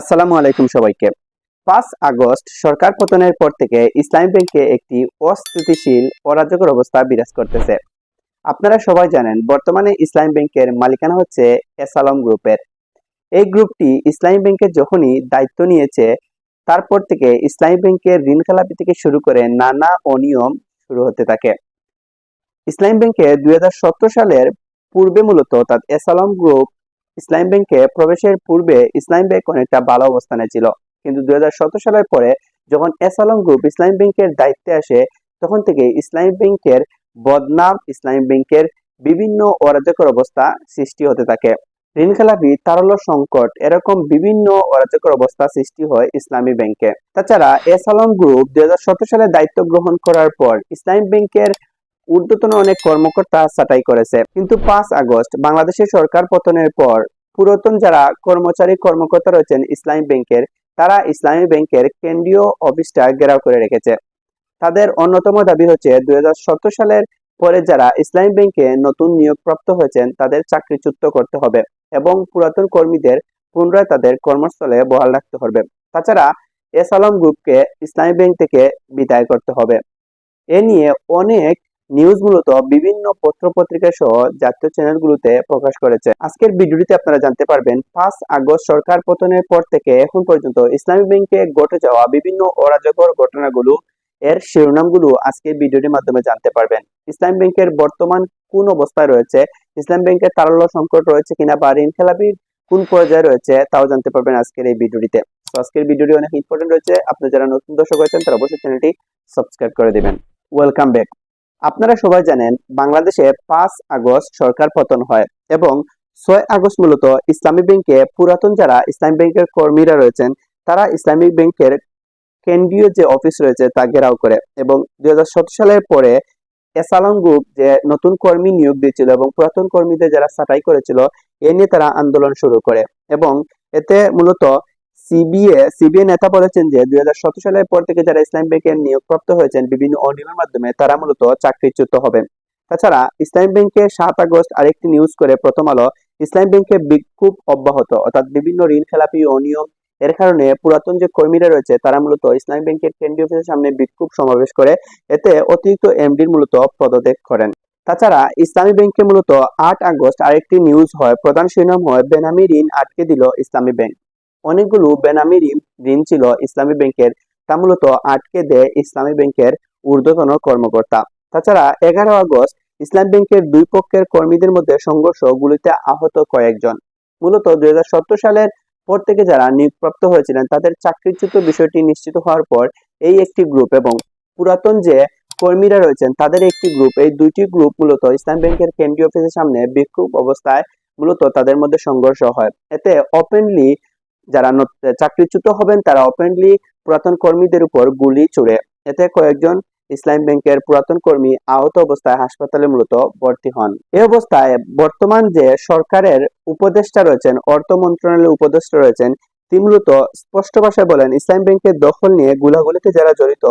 আসসালামু আলাইকুম সবাইকে। পাঁচ আগস্ট সরকার পতনের পর থেকে ইসলামী ব্যাংকে একটি অস্থিতিশীল অরাজকর অবস্থা বিরাজ করতেছে। আপনারা সবাই জানেন, বর্তমানে ইসলামী ব্যাংকের মালিকানা হচ্ছে এসালম গ্রুপের। এই গ্রুপটি ইসলামী ব্যাংকের যখনই দায়িত্ব নিয়েছে, তারপর থেকে ইসলামী ব্যাংকের ঋণ খেলাপি থেকে শুরু করে নানা অনিয়ম শুরু হতে থাকে। ইসলামী ব্যাংকে দুই হাজার সতেরো সালের পূর্বে মূলত অর্থাৎ এসালম গ্রুপ ইসলাম ব্যাংকে প্রবেশের পূর্বে ইসলাম ব্যাংক অনেকটা ভালো অবস্থানে ছিল। কিন্তু দুই সালের পরে যখন এসালম গ্রুপ ইসলাম ব্যাংকের দায়িত্বে আসে, তখন থেকে ইসলাম ব্যাংকের বদনাম ইসলাম ব্যাংকের বিভিন্ন অরাজকর অবস্থা সৃষ্টি হতে থাকে। ঋণ খেলাপি, তারল্য সংকট এরকম বিভিন্ন অরাজকর অবস্থা সৃষ্টি হয় ইসলামী ব্যাংকে। তাছাড়া এসালম গ্রুপ দুই হাজার সতেরো সালে দায়িত্ব গ্রহণ করার পর ইসলামী ব্যাংকের ঊর্ধ্বতন অনেক কর্মকর্তা ছাঁটাই করেছে। কিন্তু পাঁচ আগস্ট বাংলাদেশের সরকার পতনের পর পুরাতন যারা কর্মচারী কর্মকর্তা রয়েছেন ইসলামী ব্যাংকের, তারা ইসলামী ব্যাংকের কেন্দ্রীয় অফিসটা ঘেরাও করে রেখেছে। তাদের অন্যতম দাবি হচ্ছে দুই সালের পরে যারা ইসলামী ব্যাংকে নতুন নিয়োগপ্রাপ্ত হয়েছেন, তাদের চাকরিচ্যুত করতে হবে এবং পুরাতন কর্মীদের পুনরায় তাদের কর্মস্থলে বহাল রাখতে হবে। তাছাড়া এস আলম গ্রুপকে ইসলামী ব্যাংক থেকে বিদায় করতে হবে। এ নিয়ে অনেক নিউজ মূলত বিভিন্ন পত্র পত্রিকা সহ জাতীয় চ্যানেলগুলোতে প্রকাশ করেছে। আজকের ভিডিওটিতে আপনারা জানতে পারবেন, পাঁচ আগস্ট সরকার পতনের পর থেকে এখন পর্যন্ত ইসলামী ব্যাংকে ঘটে যাওয়া বিভিন্ন অরাজকর ঘটনাগুলো, এর শিরোনামগুলো আজকের ভিডিওটির মাধ্যমে জানতে পারবেন। ইসলাম ব্যাংকের বর্তমান কোন অবস্থায় রয়েছে, ইসলাম ব্যাংকের তারল্য সংকট রয়েছে কিনা বা ঋণ খেলাপির কোন পর্যায়ে রয়েছে, তাও জানতে পারবেন আজকের এই ভিডিওটিতে। আজকের ভিডিওটি অনেক ইম্পর্টেন্ট রয়েছে। আপনি যারা নতুন দর্শক হয়েছেন, তারা অবশ্যই চ্যানেলটি সাবস্ক্রাইব করে দিবেন। ওয়েলকাম ব্যাক আপনারা সবাই জানেন, বাংলাদেশে পাঁচ আগস্ট সরকার পতন হয় এবং ছয় আগস্ট মূলত ইসলামী ব্যাংকে পুরাতন যারা ইসলামী ব্যাংকের কর্মীরা রয়েছেন, তারা ইসলামিক ব্যাংকের কেন্দ্রীয় যে অফিস রয়েছে তা ঘেরাও করে এবং দুই হাজার সতেরো সালের পরে এসালম গ্রুপ যে নতুন কর্মী নিয়োগ দিয়েছিল এবং পুরাতন কর্মীদের যারা ছাঁটাই করেছিল, এ নিয়ে তারা আন্দোলন শুরু করে এবং এতে মূলত সিবিএ সিবিএ নেতা বলেছেন যে দুই হাজার সতেরো সালের পর থেকে যারা ইসলাম ব্যাংকের নিয়োগপ্রাপ্ত হয়েছেন বিভিন্ন অনিয়মের মাধ্যমে তারা মূলত চাকরিচ্যুত হবেন। তাছাড়া ইসলাম ব্যাংকে সাত আগস্ট আরেকটি নিউজ করে প্রথম আলো, ইসলাম ব্যাংকে বিক্ষোভ অব্যাহত, অর্থাৎ বিভিন্ন ঋণ খেলাপি অনিয়ম এর কারণে পুরাতন যে কর্মীরা রয়েছে তারা মূলত ইসলাম ব্যাংকের কেন্দ্রীয় অফিসের সামনে বিক্ষোভ সমাবেশ করে, এতে অতিরিক্ত এমডির মূলত পদত্যাগ করেন। তাছাড়া ইসলামী ব্যাংকে মূলত আট আগস্ট আরেকটি নিউজ হয়, প্রধান শিরোনাম হয়, বেনামি ঋণ আটকে দিল ইসলামী ব্যাংক। অনেকগুলো বেনামি ঋণ ছিল ইসলামী ব্যাংকের, তা মূলত আটকে দেয় ইসলামী ব্যাংকের ঊর্ধ্বতন কর্মকর্তা। তাছাড়া এগারো আগস্ট ইসলাম ব্যাংকের দুই পক্ষের কর্মীদের মধ্যে সংঘর্ষ গুলিতে আহত কয়েকজন। মূলত দুই সালের পর থেকে যারা নিয়োগপ্রাপ্ত হয়েছিলেন, তাদের চাকরিচ্যুত বিষয়টি নিশ্চিত হওয়ার পর এই একটি গ্রুপ এবং পুরাতন যে কর্মীরা রয়েছেন, তাদের একটি গ্রুপ। এই দুইটি গ্রুপ মূলত ইসলাম ব্যাংকের কেন্দ্রীয় অফিসের সামনে বিক্ষোভ অবস্থায় মূলত তাদের মধ্যে সংঘর্ষ হয়। এতে ওপেনলি যারা চাকরিচ্যুত হবেন, তারা ওপেনলি পুরাতন কর্মীদের উপর গুলি ছুড়ে। এতে কয়েকজন ইসলাম ব্যাংকের পুরাতন কর্মী আহত অবস্থায় হাসপাতালে মূলত ভর্তি হন। এই অবস্থায় বর্তমান যে সরকারের উপদেষ্টা রয়েছেন, অর্থ মন্ত্রণালয়ের উপদেষ্টা রয়েছেন, তিনি মূলত স্পষ্ট ভাষায় বলেন, ইসলাম ব্যাংকের দখল নিয়ে গুলাগুলিতে যারা জড়িত,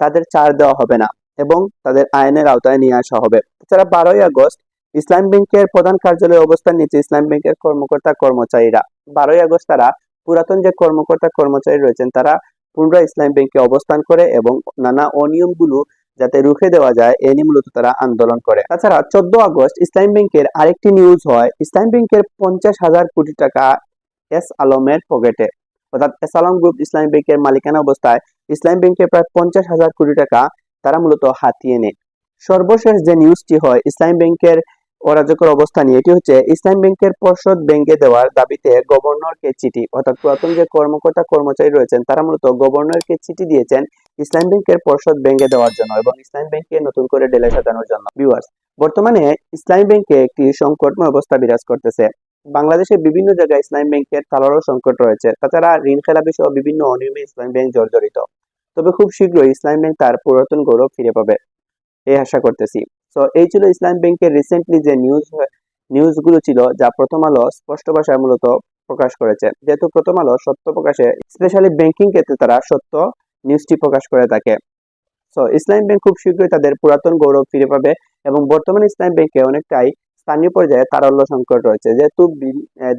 তাদের ছাড় দেওয়া হবে না এবং তাদের আইনের আওতায় নিয়ে আসা হবে। এছাড়া বারোই আগস্ট ইসলাম ব্যাংকের প্রধান কার্যালয়ে অবস্থান নিচ্ছে ইসলাম ব্যাংকের কর্মকর্তা কর্মচারীরা বারোই আগস্ট তারা পুরাতন যে কর্মকর্তা কর্মচারী রয়েছেন, তারা পুনরায় ইসলাম ব্যাংকে অবস্থান করে এবং নানা অনিয়মগুলো যাতে রুখে দেওয়া যায়, এ নিয়ে মূলত তারা আন্দোলন করে। তাছাড়া চোদ্দ আগস্ট ইসলাম ব্যাংকের আরেকটি নিউজ হয়, ইসলাম ব্যাংকের পঞ্চাশ হাজার কোটি টাকা এস আলমের পকেটে। অর্থাৎ এস আলম গ্রুপ ইসলাম ব্যাংকের মালিকানা অবস্থায় ইসলাম ব্যাংকের প্রায় পঞ্চাশ হাজার কোটি টাকা তারা মূলত হাতিয়ে নেয়। সর্বশেষ যে নিউজটি হয়, ইসলাম ব্যাংকের অরাজকর অবস্থা নিয়ে এটি হচ্ছে ইসলাম ব্যাংকের পর্ষদ ব্যাংকে দেওয়ার দাবিতে গভর্নরকে চিঠি। অর্থাৎ পুরাতন যে কর্মকর্তা কর্মচারী রয়েছেন, তারা মূলত গভর্নরকে চিঠি দিয়েছেন ইসলাম ব্যাংকের পর্ষদ ব্যাংকে দেওয়ার জন্য এবং ইসলাম ব্যাংকে নতুন করে ডেলে সাজানোর জন্য। ভিউয়ার্স বর্তমানে ইসলামী ব্যাংকে একটি সংকটময় অবস্থা বিরাজ করতেছে। বাংলাদেশের বিভিন্ন জায়গায় ইসলাম ব্যাংকের তালারও সংকট রয়েছে। তাছাড়া ঋণ খেলাপি সহ বিভিন্ন অনিয়মে ইসলাম ব্যাংক জর্জরিত। তবে খুব শীঘ্রই ইসলাম ব্যাংক তার পুরাতন গৌরব ফিরে পাবে। এই আশা করতেছি। তো এই ছিল ইসলাম ব্যাংকের রিসেন্টলি যে নিউজ নিউজগুলো ছিল যা প্রথম আলো স্পষ্ট ভাষায় মূলত প্রকাশ করেছে। যেহেতু প্রথম আলো সত্য প্রকাশে স্পেশালি ব্যাংকিং ক্ষেত্রে তারা সত্য নিউজটি প্রকাশ করে থাকে। তো ইসলাম ব্যাংক খুব শীঘ্রই তাদের পুরাতন গৌরব ফিরে পাবে এবং বর্তমানে ইসলাম ব্যাংকে অনেকটাই স্থানীয় পর্যায়ে তারল্য সংকট রয়েছে। যেহেতু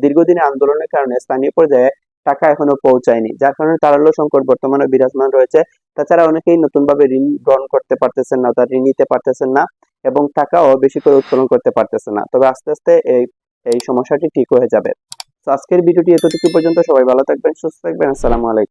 দীর্ঘদিনের আন্দোলনের কারণে স্থানীয় পর্যায়ে টাকা এখনও পৌঁছায়নি, যার কারণে তারল্য সংকট বর্তমানে বিরাজমান রয়েছে। তাছাড়া অনেকেই নতুনভাবে ঋণ গ্রহণ করতে পারতেছেন না, অর্থাৎ ঋণ নিতে পারতেছেন না। এবং টাকাও বেশি করে উত্তোলন করতে পারতেছে না। তবে আস্তে আস্তে এই এই সমস্যাটি ঠিক হয়ে যাবে। তো আজকের ভিডিওটি এতটুকু পর্যন্ত সবাই ভালো থাকবেন, সুস্থ থাকবেন। আসসালামু আলাইকুম।